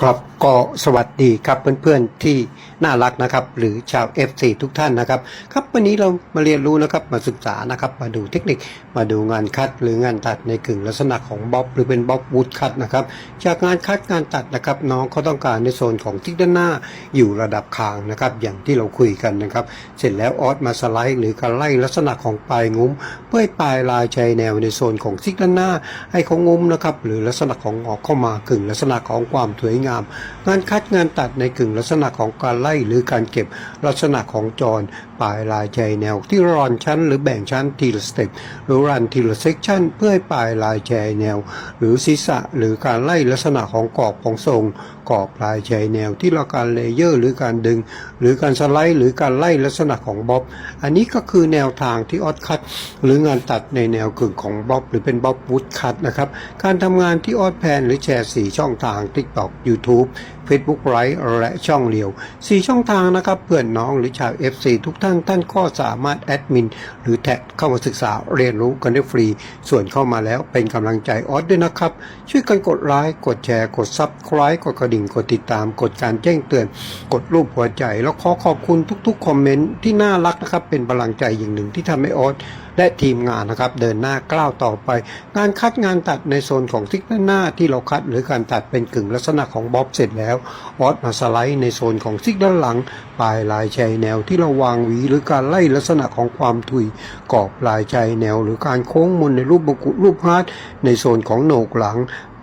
ครับก็สวัสดีครับเพื่อนๆที่น่ารักนะครับ หรือชาว F4 ทุกท่านนะครับ ครับวันนี้เรามาเรียนรู้นะครับมาศึกษานะครับ มาดูเทคนิคมาดูงานคัดหรืองานตัดในกึ่งลักษณะของบ๊อบหรือเป็นบ๊อบวูดคัดนะครับ จากงานคัดงานตัดนะครับ น้องเขาต้องการในโซนของทิศด้านหน้าอยู่ระดับคางนะครับ อย่างที่เราคุยกันนะครับ เสร็จแล้วออสมาสไลด์หรือการไล่ลักษณะของปลายงุ้ม เพื่อปลายลายชายแนวในโซนของซิกด้านหน้า ให้เขางุ้มนะครับหรือลักษณะของออกเข้ามากึ่งลักษณะของความสวยงาม งานคัดงานตัดในกึ่งลักษณะของการไล่หรือการเก็บลักษณะของจรปลายลายชายแนวที่รอนชั้น หรือแบ่งชั้นทีละสเต็ปหรือรันทีละเซกชันเพื่อให้ปลายลายชายแนว หรือศีรษะหรือการไล่ลักษณะของกรอบของทรงกอบลายชายแนวที่เราการเลเยอร์ หรือการดึง หรือการสไลด์หรือการไล่ลักษณะของบ๊อบอันนี้ก็คือแนวทางที่ออสคัดหรืองานตัดในแนวกึ่งของบ๊อบหรือเป็นบ๊อบวูดคัดนะครับการทำงานที่ออสแพนหรือแชร์4ช่องทาง TikTok YouTube Facebook ไ i ฟ์และช่องเลียว 4 ช่องทางนะครับเพื่อนน้องหรือชาว FC ทุกท่านท่านก็สามารถแอดมิน หรือแท็กเข้ามาศึกษาเรียนรู้กันได้ฟรี ส่วนเข้ามาแล้วเป็นกำลังใจออสด้วยนะครับ ช่วยกันกดไลค์กดแชร์กดซับสไคร b e กดกระดิ่ง กดติดตาม กดการแจ้งเตือน กดรูปหัวใจ แล้วขอขอบคุณทุกๆ คอมเมนต์ที่น่ารักนะครับ เป็นพลังใจอย่างหนึ่งที่ทำให้ออสและทีมงานนะครับเดินหน้าก้าวต่อไป งานคัดงานตัดในโซนของทิศด้านหน้าที่เราคัดหรือการตัดเป็นกึ่งลักษณะของบ๊อบเสร็จแล้วออสมาสไลด์ในโซนของซิกด้านหลัง ปลายลายชายแนวที่เราวางหวีหรือการไล่ลักษณะของความถุยกรอบลายชายแนว หรือการโค้งมนในรูปบกุรูปฮาร์ดในโซนของโหนกหลัง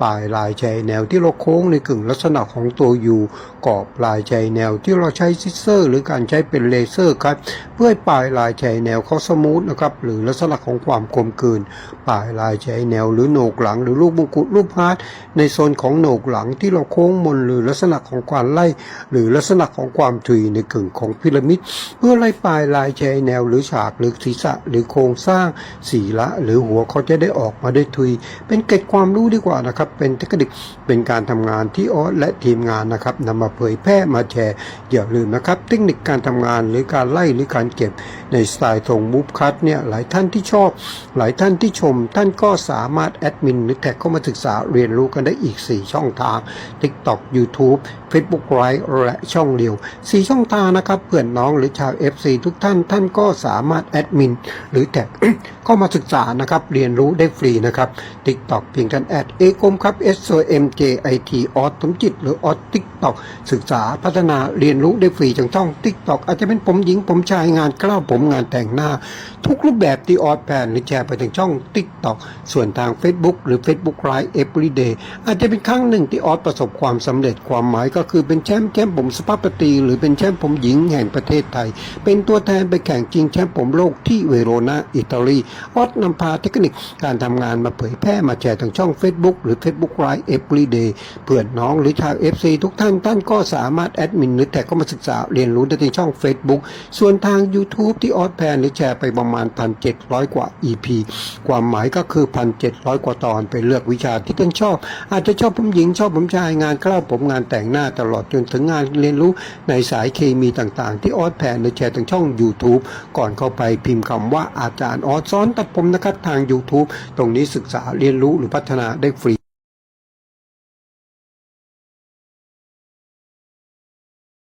ปลายลายชายแนวที่เราโค้งในกึ่งลักษณะของตัวยูกรอบลายชายแนวที่เราใช้ซิสเซอร์ หรือการใช้เป็นเลเซอร์คัดเพื่อปลายลายชายแนวเขาสมูทนะครับหรือลักษณะของความกลมกลืนปลายลายชายแนวหรือโหนกหลัง หรือลูกมงกุฎรูปฮาร์ดในโซนของโหนกหลังที่เราโค้งมนหรือลักษณะของการไล่ หรือลักษณะของความถุยในกึ่งของพีระมิด เพื่อไล่ปลายลายชายแนวหรือฉากหรือศีรษะหรือโครงสร้างสีละ หรือหัวเขาจะได้ออกมาได้ทุย เป็นเกร็ดความรู้ดีกว่านะครับ เป็นเทคนิคเป็นการทำงานที่ออสและทีมงานนะครับนำมาเผยแพร่มาแชร์อย่าลืมนะครับ เทคนิคการทำงานหรือการไล่หรือการเก็บในสไตล์ทรงมูฟคัตเนี่ยหลายท่านที่ชอบ หลายท่านที่ชม ท่านก็สามารถแอดมินหรือแท็กเข้ามาศึกษาเรียนรู้กันได้อีก 4 ช่องทาง TikTok YouTube Facebook Live และช่องเดียว 4 ช่องทางนะครับเพื่อนน้องหรือชาว FC ทุกท่านท่านก็สามารถแอดมินหรือแท็กเข้ามาศึกษานะครับเรียนรู้ได้ฟรีนะครับ TikTok เพียงท่านแอดเอกมครับ S O M J I T ออสสมจิต หรือออส TikTok ศึกษาพัฒนาเรียนรู้ได้ฟรีจากช่อง TikTok อาจจะเป็นผมหญิงผมชายงานกล้าวผมงานแต่งหน้า ทุกรูปแบบที่ออสแพนหรือแชร์ไปถึงช่อง TikTok ส่วนทาง Facebook หรือ Facebook Live Everyday อาจจะเป็นครั้งหนึ่งที่ออสประสบความสำเร็จความหมายก็คือเป็นแชมป์แชมป์ผมสภาพสตรีหรือเป็นแชมป์ผมหญิงแห่งประเทศไทย เป็นตัวแทนไปแข่งจริงแชมป์ผมโลกที่เวโรนาอิตาลีออสนำพาเทคนิคการทำงานมาเผยแพร่มาแชร์ทางช่อง Facebook หรือ Facebook Live Everyday เพื่อนน้องหรือชาว FC ทุกท่านท่านก็สามารถแอดมินหรือแท็กเข้ามาศึกษาเรียนรู้ได้ที่ช่อง Facebook ส่วนทาง YouTube ที่ออสแพนหรือแชร์ไปประมาณทันเจ1,700 กว่า EP ความหมายก็คือ 1,700 กว่าตอนไปเลือกวิชาที่ท่านชอบ อาจจะชอบผมหญิงชอบผมชายงานกล้าผมงานแต่งหน้าตลอดจนถึงงานเรียนรู้ในสายเคมีต่างๆ ที่ออสแผนหรือแชร์ทางช่อง YouTube ก่อนเข้าไปพิมพ์คำว่าอาจารย์ออสสอนตัดผมนะครับทาง YouTube ตรงนี้ศึกษาเรียนรู้หรือพัฒนาได้ฟรี